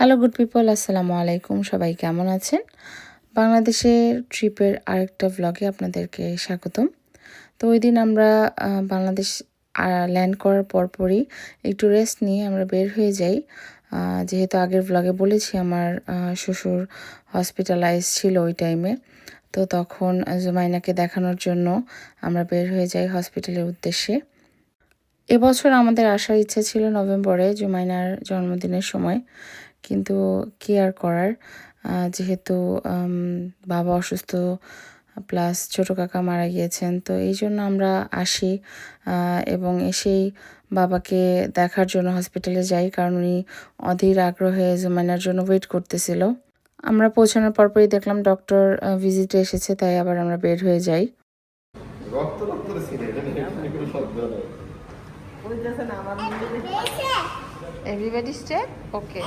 Hello good people আসসালামু আলাইকুম। সবাই কেমন আছেন? বাংলাদেশের ট্রিপের আরেকটা ব্লগে আপনাদেরকে স্বাগতম। তো ওই দিন আমরা বাংলাদেশ ল্যান্ড করার পরপরই একটু রেস্ট নিয়ে আমরা বের হয়ে যাই। যেহেতু আগের ব্লগে বলেছি আমার শ্বশুর হসপিটালাইজ ছিল ওই টাইমে তো তখন জুমাইনাকে দেখানোর জন্য আমরা বের হয়ে যাই হসপিটালের উদ্দেশ্যে। এবছর আমাদের আসার ইচ্ছা ছিল নভেম্বরে জুমাইনার জন্মদিনের সময়। কিন্তু কি আর করার যেহেতু বাবা অসুস্থ প্লাস ছোটো কাকা মারা গিয়েছেন, তো এই জন্য আমরা আসি এবং এসেই বাবাকে দেখার জন্য হসপিটালে যাই, কারণ উনি অধীর আগ্রহে জুমাইনার জন্য ওয়েট করতেছিল। আমরা পৌঁছানোর পরপরই দেখলাম ডক্টর ভিজিটে এসেছে, তাই আবার আমরা বের হয়ে যাই। রক্ত রক্ত সিনে এটা নিয়ে এখানে কোনো শব্দ নেই এভরিবডি স্টে ওকে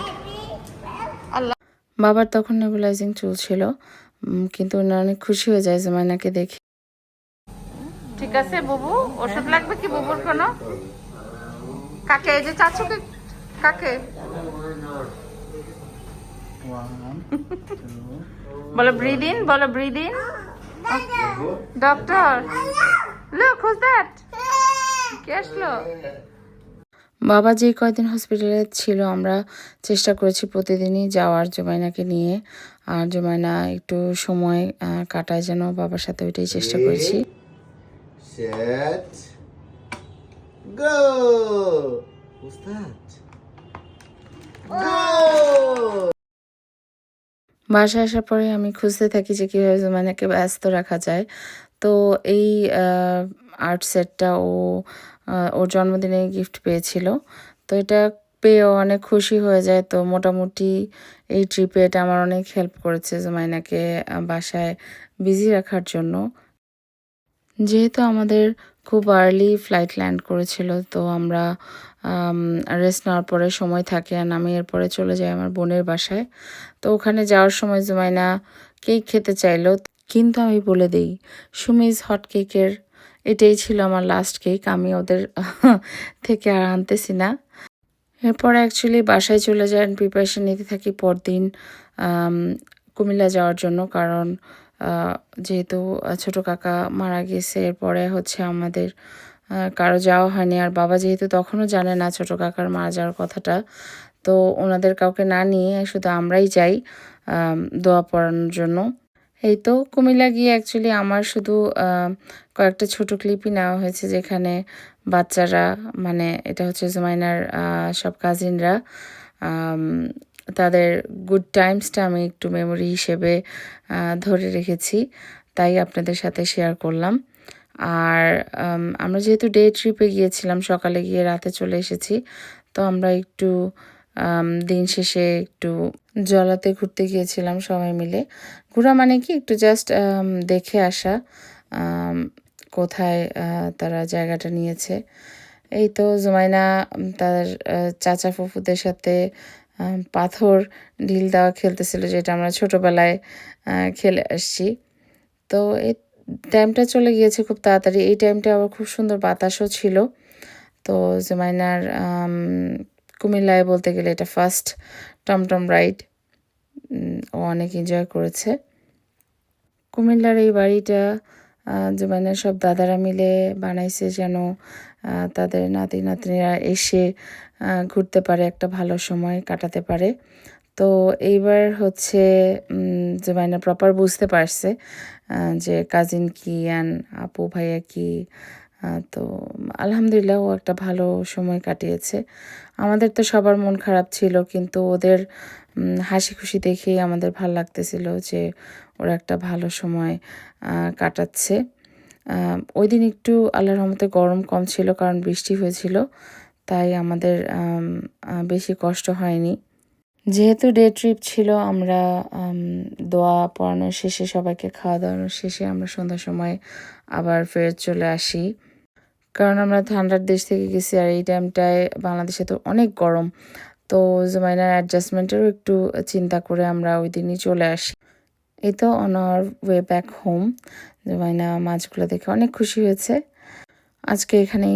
আল্লাহ। বাবার তখন নেবুলাইজিং চলছিল কিন্তু উনি অনেক খুশি হয়ে যায় জুমাইনাকে দেখে। ঠিক আছে বুবু। ওষুধ লাগবে কি বুবুর কোনো? কাকে? এই যে চাচুকে? কাকে? বলো ব্রিদ ইন বলো breathe in doctor look who's that কে আসলো? বাবা যে কয়দিন হসপিটালে ছিল আমরা চেষ্টা করেছি প্রতিদিনই যাওয়ার জুমাইনাকে নিয়ে। আর জুমাইনা একটু সময় কাটায় যেন বাবার সাথে ওইটাই চেষ্টা করেছি. বাসায় আসার পরে আমি খুঁজতে থাকি যে কীভাবে জুমাইনাকে ব্যস্ত রাখা যায়। তো এই আর্ট সেটটা ও ওর জন্মদিনে গিফট পেয়েছিল। তো এটা পেয়েও অনেক খুশি হয়ে যায়। তো মোটামুটি এই ট্রিপে এটা আমার অনেক হেল্প করেছে জুমাইনাকে আহ, বাসায় বিজি রাখার জন্য। যেহেতু আমাদের খুব আর্লি ফ্লাইট ল্যান্ড করেছিল তো আমরা রেস্ট নেওয়ার পরে সময় থাকে আর আমি এরপরে চলে যাই আমার বোনের বাসায়। তো ওখানে যাওয়ার সময় জুমাইনা কেক খেতে চাইলো। কিন্তু আমি বলে দিই, সুমিজ হট কেকের এটাই ছিল আমার লাস্ট কেক আমি ওদের থেকে আর আনতেছি না। এরপর অ্যাকচুয়ালি বাসায় চলে যান প্রিপারেশন নিতে থাকি পরদিন কুমিল্লা যাওয়ার জন্য কারণ যেহেতু ছোট কাকা মারা গেছে, এরপরে হচ্ছে আমাদের কারও যাওয়া হয়নি। আর বাবা যেহেতু তখনও জানে না ছোট কাকার মারা যাওয়ার কথাটা, তো ওনাদের কাউকে না নিয়ে শুধু আমরাই যাই দোয়া পড়ানোর জন্য। এই তো কুমিল্লা গিয়ে অ্যাকচুয়ালি আমার শুধু কয়েকটা ছোট ক্লিপই নেওয়া হয়েছে যেখানে বাচ্চারা মানে এটা হচ্ছে জুমাইনার সব কাজিনরা তাদের গুড টাইমসটা আমি একটু মেমোরি হিসেবে ধরে রেখেছি। তাই আপনাদের সাথে শেয়ার করলাম। আর আমরা যেহেতু ডে ট্রিপে গিয়েছিলাম, সকালে গিয়ে রাতে চলে এসেছি, তো আমরা একটু দিন শেষে একটু জলাতে ঘুরতে গিয়েছিলাম সবাই মিলে। ঘোরা মানে কি? একটু জাস্ট দেখে আসা কোথায় তারা জায়গাটা নিয়েছে। এই তো জুমাইনা তার চাচা ফুফুদের সাথে পাথর ঢিল দেওয়া খেলতেছিল যেটা আমরা ছোটোবেলায় খেলে আসছি। তো এই টাইমটা চলে গিয়েছে খুব তাড়াতাড়ি। এই টাইমটা আবার খুব সুন্দর বাতাসও ছিল। তো জুমাইনার কুমিল্লায় বলতে গেলে এটা ফার্স্ট টমটম রাইড ও অনেক এনজয় করেছে। কুমিল্লার এই বাড়িটা আহ, জুবাইনের সব দাদারা মিলে বানাইছে যেন তাদের নাতি নাতনিরা এসে ঘুরতে পারে একটা ভালো সময় কাটাতে পারে। তো এইবার হচ্ছে জুবাইনা প্রপার বুঝতে পারছে যে কাজিন কি অ্যান্ড আপু ভাইয়া কি তো আলহামদুলিল্লাহ ও একটা ভালো সময় কাটিয়েছে। আমাদের তো সবার মন খারাপ ছিল, কিন্তু ওদের হাসি খুশি দেখেই আমাদের ভালো লাগতেছিল যে ওরা একটা ভালো সময় কাটাচ্ছে। ওই দিন একটু আল্লাহর রহমতে গরম কম ছিল, কারণ বৃষ্টি হয়েছিল, তাই আমাদের বেশি কষ্ট হয়নি। যেহেতু ডে ট্রিপ ছিল, আমরা দোয়া পড়ানোর শেষে, সবাইকে খাওয়া দাওয়ানোর শেষে আমরা সন্ধ্যার সময় আবার ফেরত চলে আসি। কারণ আমরা ঠান্ডার দেশ থেকে গেছি আর এই টাইমটায় বাংলাদেশে তো অনেক গরম। তো জুমাইনার অ্যাডজাস্টমেন্টেরও একটু চিন্তা করে আমরা ওই দিনই চলে আসি। এই তো on our way back home জুমাইনা মাছগুলো দেখে অনেক খুশি হয়েছে। আজকে এখানেই